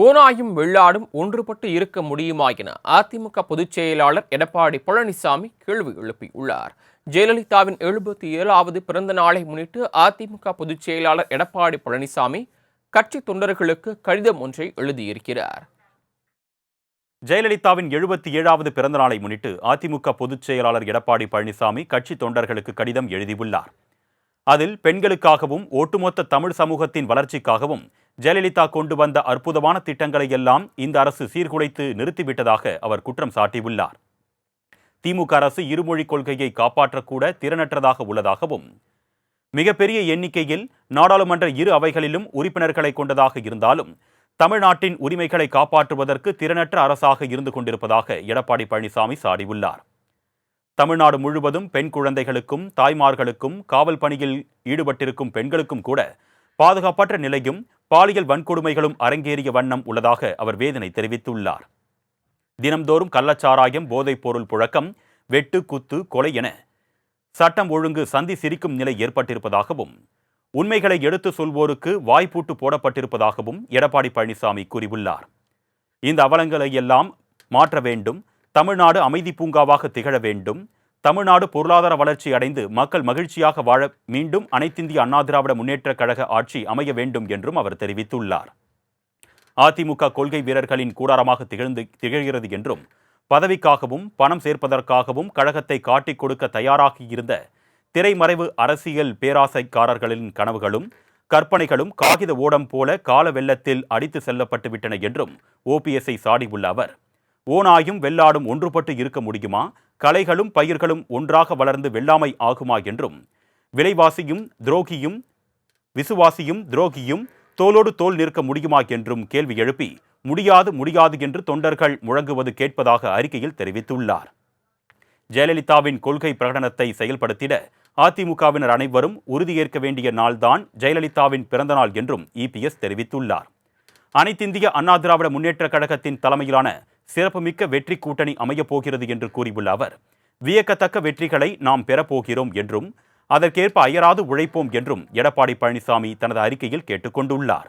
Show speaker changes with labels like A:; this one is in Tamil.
A: ஓனாயும் வெள்ளாடும் ஒன்றுபட்டு இருக்க முடியுமா என அதிமுக பொதுச் செயலாளர் எடப்பாடி பழனிசாமி கேள்வி எழுப்பியுள்ளார். ஜெயலலிதாவின் எழுபத்தி ஏழாவது பிறந்த நாளை முன்னிட்டு அதிமுக பொதுச் செயலாளர் எடப்பாடி பழனிசாமி கட்சி தொண்டர்களுக்கு கடிதம் ஒன்றை எழுதியிருக்கிறார்.
B: ஜெயலலிதாவின் எழுபத்தி ஏழாவது பிறந்தநாளை முன்னிட்டு அதிமுக பொதுச் செயலாளர் எடப்பாடி பழனிசாமி கட்சி தொண்டர்களுக்கு கடிதம் எழுதியுள்ளார். அதில் பெண்களுக்காகவும் ஒட்டுமொத்த தமிழ் சமூகத்தின் வளர்ச்சிக்காகவும் ஜெயலலிதா கொண்டு வந்த அற்புதமான திட்டங்களை எல்லாம் இந்த அரசு சீர்குலைத்து நிறுத்திவிட்டதாக அவர் குற்றம் சாட்டியுள்ளார். திமுக அரசு இருமொழி கொள்கையை காப்பாற்றக்கூட திறனற்றதாக உள்ளதாகவும் மிகப்பெரிய எண்ணிக்கையில் நாடாளுமன்ற இரு அவைகளிலும் உறுப்பினர்களை கொண்டதாக இருந்தாலும் தமிழ்நாட்டின் உரிமைகளை காப்பாற்றுவதற்கு திறனற்ற அரசாக இருந்து கொண்டிருப்பதாக எடப்பாடி பழனிசாமி சாடியுள்ளார். தமிழ்நாடு முழுவதும் பெண் குழந்தைகளுக்கும் தாய்மார்களுக்கும் காவல் பணியில் ஈடுபட்டிருக்கும் பெண்களுக்கும் கூட பாதுகாப்பற்ற நிலையும் பாலியல் வன்கொடுமைகளும் அரங்கேறிய வண்ணம் உள்ளதாக அவர் வேதனை தெரிவித்துள்ளார். தினம்தோறும் கள்ளச்சாராயம் போதைப் பொருள் புழக்கம் வெட்டு குத்து கொலை என சட்டம் ஒழுங்கு சந்தி சிரிக்கும் நிலை ஏற்பட்டிருப்பதாகவும் உண்மைகளை எடுத்து சொல்வோருக்கு வாய்ப்பூட்டு போடப்பட்டிருப்பதாகவும் எடப்பாடி பழனிசாமி கூறியுள்ளார். இந்த அவலங்களை எல்லாம் மாற்ற வேண்டும் தமிழ்நாடு அமைதி பூங்காவாக திகழ வேண்டும் தமிழ்நாடு பொருளாதார வளர்ச்சி அடைந்து மக்கள் மகிழ்ச்சியாக வாழ மீண்டும் அனைத்திந்திய அண்ணா திராவிட முன்னேற்றக் கழக ஆட்சி அமைய வேண்டும் என்றும் அவர் தெரிவித்துள்ளார். அதிமுக கொள்கை வீரர்களின் கூடாரமாக திகழ்ந்து திகழ்கிறது என்றும் பதவிக்காகவும் பணம் சேர்ப்பதற்காகவும் கழகத்தை காட்டிக் கொடுக்க தயாராகியிருந்த திரைமறைவு அரசியல் பேராசைக்காரர்களின் கனவுகளும் கற்பனைகளும் காகித ஓடம் போல கால வெள்ளத்தில் அடித்து செல்லப்பட்டு விட்டன என்றும் ஓபிஎஸ்ஐ சாடியுள்ள அவர். ஓனாயும் வெள்ளாடும் ஒன்றுபட்டு இருக்க முடியுமா? கலைகளும் பயிர்களும் ஒன்றாக வளர்ந்து வெள்ளாமை ஆகுமா என்றும் விலைவாசியும் துரோகியும் விசுவாசியும் துரோகியும் தோளோடு தோள் நிற்க முடியுமா என்றும் கேள்வி எழுப்பி முடியாது முடியாது என்று தொண்டர்கள் முழங்குவது கேட்பதாக அறிக்கையில் தெரிவித்துள்ளார். ஜெயலலிதாவின் கொள்கை பிரகடனத்தை செயல்படுத்திட அதிமுகவினர் அனைவரும் உறுதியேற்க வேண்டிய நாள்தான் ஜெயலலிதாவின் பிறந்தநாள் என்றும் இபிஎஸ் தெரிவித்துள்ளார். அனைத்திந்திய அண்ணா திராவிட முன்னேற்றக் கழகத்தின் தலைமையிலான சிறப்புமிக்க வெற்றி கூட்டணி அமையப் போகிறது என்று கூறியுள்ள அவர் வியக்கத்தக்க வெற்றிகளை நாம் பெறப்போகிறோம் என்றும் அதற்கேற்ப அயராது உழைப்போம் என்றும் எடப்பாடி பழனிசாமி தனது அறிக்கையில் கேட்டுக்கொண்டுள்ளார்